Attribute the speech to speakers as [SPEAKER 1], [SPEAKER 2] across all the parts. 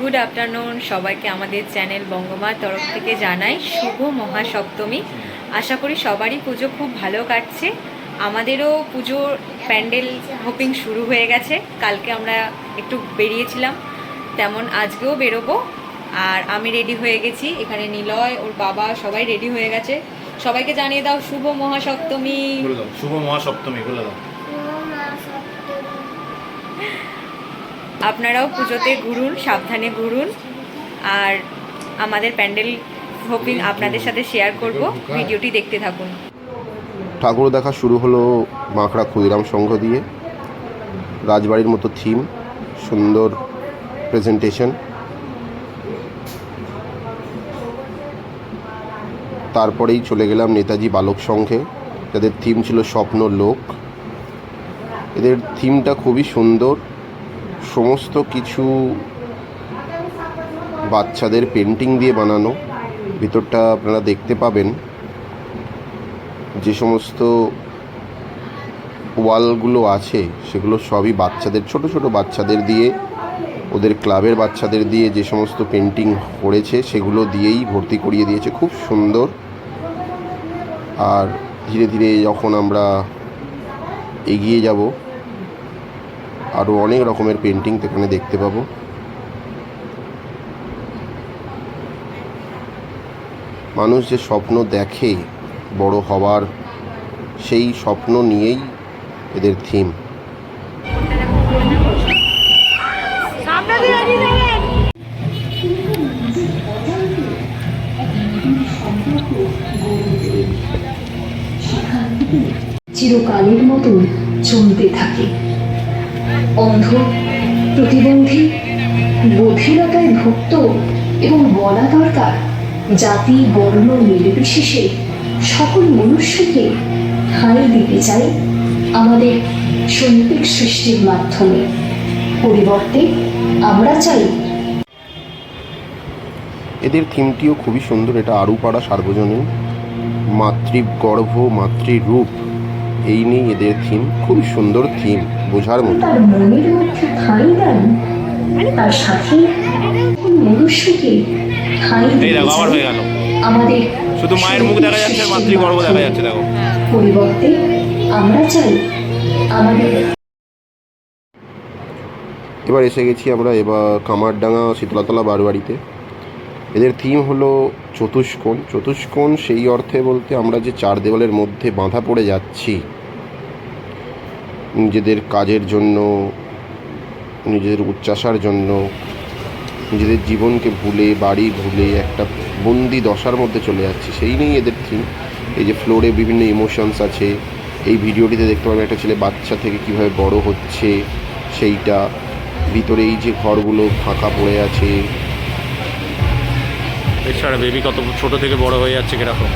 [SPEAKER 1] Good afternoon সবাইকে আমাদের channel বঙ্গমার তরফ থেকে জানাই শুভ মহাসপ্তমী। আশা করি সবারই পুজো খুব ভালো কাটছে। আমাদেরও পুজোর প্যান্ডেল হোপিং শুরু হয়ে গেছে। কালকে আমরা একটু বেরিয়েছিলাম, তেমন আজকেও বেরোবো। আর আমি রেডি হয়ে গেছি। এখানে নিলয়, ওর বাবা সবাই রেডি হয়ে গেছে। সবাইকে জানিয়ে দাও শুভ মহাসপ্তমী।
[SPEAKER 2] শুভ মহাসপ্তমী বলে দাও।
[SPEAKER 1] আপনারাও পুজোতে ঘুরুন, সাবধানে ঘুরুন। আর আমাদের প্যান্ডেল হোপিং আপনাদের সাথে শেয়ার করব। ভিডিওটি দেখতে থাকুন।
[SPEAKER 3] ঠাকুর দেখা শুরু হলো বাঁকড়া ক্ষুদিরাম সংঘ দিয়ে। রাজবাড়ির মতো থিম সুন্দর প্রেজেন্টেশন তারপরেই চলে গেলাম নেতাজি বালক সংঘে। যাদের থিম ছিল স্বপ্ন লোক। এদের থিমটা খুবই সুন্দর। সমস্ত কিছু বাচ্চাদের পেন্টিং দিয়ে বানানো। ভিতরটা আপনারা দেখতে পাবেন। যে সমস্ত ওয়ালগুলো আছে, সেগুলো সবই বাচ্চাদের, ছোট ছোট বাচ্চাদের দিয়ে, ওদের ক্লাবের বাচ্চাদের দিয়ে যে সমস্ত পেন্টিং করেছে, সেগুলো দিয়েই ভর্তি করিয়ে দিয়েছে। খুব সুন্দর। আর ধীরে ধীরে যখন আমরা এগিয়ে যাব আরও অনেক রকমের পেন্টিং এখানে দেখতে পাবো। মানুষ যে স্বপ্ন দেখে বড় হওয়ার, সেই স্বপ্ন নিয়েই এদের থিম
[SPEAKER 4] চিরকালের মতো চলতে থাকে। অন্ধ, প্রতিবন্ধী বধিরতায় ভুক্ত এবং বলা দরকার, জাতি, বর্ণ, নির্বিশেষে সকল মনুষ্যকে ঠাঁই দিতে চাই আমাদের শৈল্পিক সৃষ্টির মাধ্যমে। পরিবর্তে আমরা চাই
[SPEAKER 3] এদের থিমটিও খুবই সুন্দর, এটা আরুপাড়া সার্বজনীন। মাতৃগর্ভ, মাতৃরূপ। এই নিয়ে এদের থিম খুবই সুন্দর থিম বোঝার মতো।
[SPEAKER 4] তার মনের মধ্যে ঠাঁই দেন তার সাথে মনুষ্যকে
[SPEAKER 2] এই দেখো আবার হয়ে গেল।
[SPEAKER 4] আমাদের
[SPEAKER 2] শুধু মায়ের মুখ দেখা যাচ্ছে আর মাতৃগর্ভ দেখা যাচ্ছে দেখো।
[SPEAKER 4] পরিবর্তে আমরা চাই আমাদের
[SPEAKER 3] এবার এসে গেছি আমরা এবার কামারডাঙ্গা শীতলাতলা বারবাড়িতে এদের থিম হলো চতুষ্কোণ। চতুষ্কোণ সেই অর্থে বলতে আমরা যে চার দেওয়ালের মধ্যে বাঁধা পড়ে যাচ্ছি, নিজেদের কাজের জন্য, নিজেদের উচ্চাসার জন্য, নিজেদের জীবনকে ভুলে, বাড়ি ভুলে, একটা বন্দি দশার মধ্যে চলে যাচ্ছি, সেই নিয়েই এদের থিম এই যে ফ্লোরে বিভিন্ন ইমোশনস আছে, এই ভিডিওটিতে দেখতে পাবেন একটা ছেলে বাচ্চা থেকে কীভাবে বড় হচ্ছে, সেইটা, ভিতরে এই যে ঘরগুলো ফাঁকা পড়ে আছে
[SPEAKER 2] এছাড়া বেবি কত ছোট থেকে বড় হয়ে যাচ্ছে কীরকম?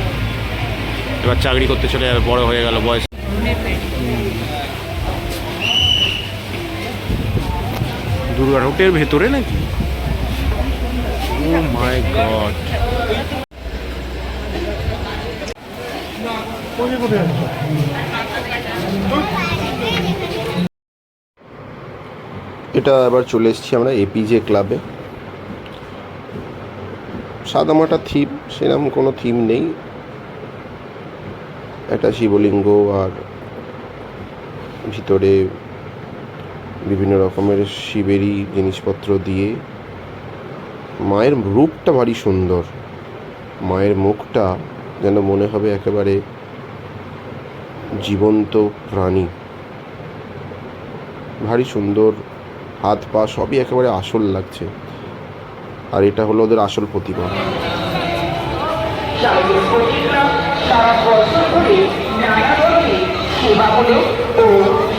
[SPEAKER 2] এবার চাকরি করতে চলে যাবে বড় হয়ে গেল বয়স। দুর্গা রোডের ভেতরে নাকি? Oh my god.
[SPEAKER 3] এটা আবার চলে এসেছি আমরা এপিজে ক্লাবে সাদামাটা থিম, সেরকম কোনো থিম নেই। একটা শিবলিঙ্গ আর ভিতরে বিভিন্ন রকমের শিবেরই জিনিসপত্র দিয়ে। মায়ের রূপটা ভারী সুন্দর। মায়ের মুখটা যেন মনে হবে একেবারে জীবন্ত প্রাণী। ভারী সুন্দর হাত পা সবই একেবারে আসল লাগছে। আর এটা হলো ওদের আসল
[SPEAKER 5] সেবামূলক ও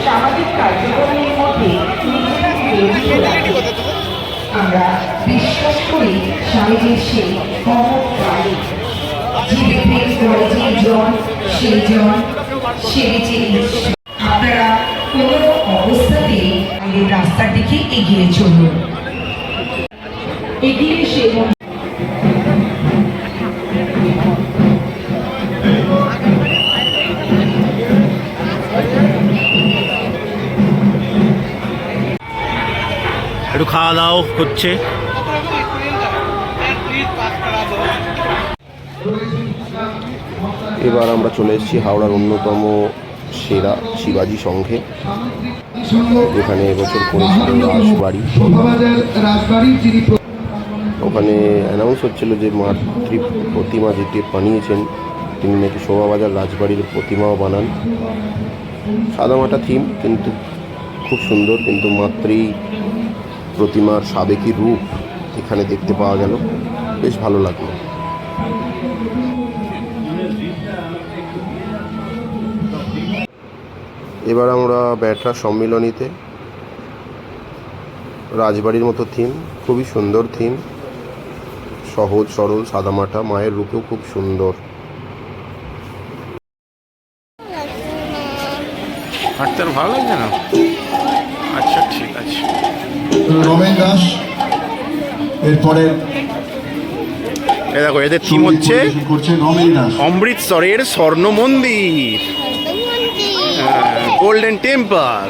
[SPEAKER 5] সামাজিক কার্যক্রমের মধ্যে। আমরা বিশ্বাস করি স্বামীজির সেই জন সেই জন আপনারা কোনো অবস্থাতে আমাদের রাস্তার দিকে এগিয়ে চলুন। এগিয়ে এসে
[SPEAKER 2] একটু খাওয়া দাওয়া হচ্ছে।
[SPEAKER 3] এবার আমরা চলে এসেছি হাওড়ার অন্যতম সেরা শিবাজী সংঘে এখানে এবছর করেছিল
[SPEAKER 6] রাজবাড়ি।
[SPEAKER 3] ওখানে অ্যানাউন্স হচ্ছিল যে মাতৃ প্রতিমা যেটি বানিয়েছেন, তিনি নাকি শোভাবাজার রাজবাড়ির প্রতিমাও বানান। সাদামাটা থিম কিন্তু খুব সুন্দর, কিন্তু মাতৃ প্রতিমার সাবেকি রূপ এখানে দেখতে পাওয়া গেল। বেশ ভালো লাগল। এবার আমরা ব্যাটরা সম্মিলনীতে। রাজবাড়ির মতো থিম খুবই সুন্দর থিম সহজ সরল সাদামাটা মায়ের রূপেও খুব সুন্দর।
[SPEAKER 2] হাঁটতে ভালো লাগছে না? আচ্ছা ঠিক আছে।
[SPEAKER 6] রমেন দাস এরপরে
[SPEAKER 2] এ দেখো এদের থিম হচ্ছে?
[SPEAKER 6] পরিবেশন করছে রমেন দাস।
[SPEAKER 2] অমৃতসরের স্বর্ণ মন্দির। গোল্ডেন টেম্পল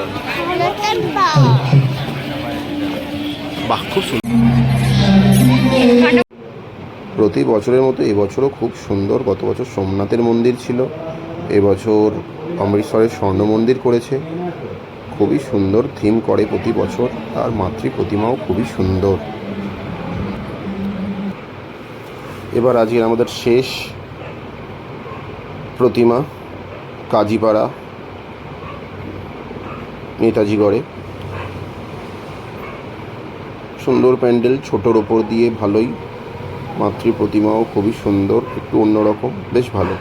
[SPEAKER 2] বাহ খুব সুন্দর
[SPEAKER 3] প্রতি বছরের মতো এবছরও খুব সুন্দর। গত বছর সোমনাথের মন্দির ছিল। এবছর অমৃতসরের স্বর্ণ মন্দির করেছে। খুবই সুন্দর থিম করে প্রতি বছর। আর মাতৃ প্রতিমাও খুবই সুন্দর। এবার আজকের আমাদের শেষ প্রতিমা, কাজীপাড়া, নেতাজিগড়ে। সুন্দর প্যান্ডেল, ছোটোর ওপর দিয়ে ভালোই মাতৃ প্রতিমাও খুবই সুন্দর, একটু অন্যরকম, বেশ ভালো।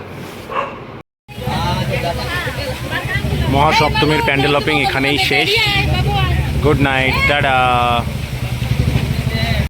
[SPEAKER 2] মহাসপ্তমীর প্যান্ডেল হপিং এখানেই শেষ। Good night, tata.